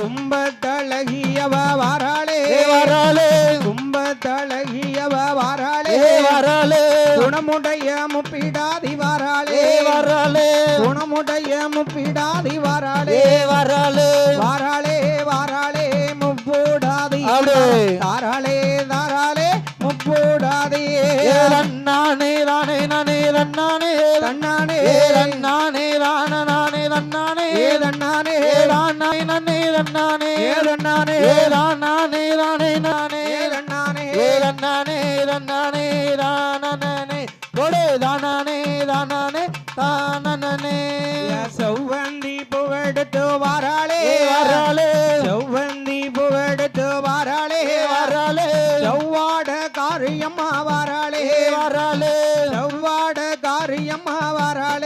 கும்பத்தழகியவ வாராளே. வராளே. கும்பத்தழகியவ வாராளே. வராளே. குணமுடைய முப்பிடாதி வாராளே. வராளே. குணமுடைய முப்பிடாதி வாராளே. வராளே. வாராளே வாராளே முப்பூடாதி. தாராளே தாராளே முப்பூடாதி. ஏ ரன்னானே ரானே நானே ரன்னானே. நானே ரன்னானே ஏதன்னானே ஏ ரானாய் நன்னே ரன்னானே ஏதன்னானே ஏ ரானானே ரானே நானே. ஏதன்னானே ஏ ரன்னானே ரன்னானே ரானனே கொடே தானானே தானானே தானனே. செவ்வந்தி பூவெடுத்து வாராளே. வராளே. செவ்வந்தி பூவெடுத்து வாராளே. வராளே. செவ்வாட காரியம்மா வாராளே. வராளே. செவ்வாட காரியம்மா வராளே.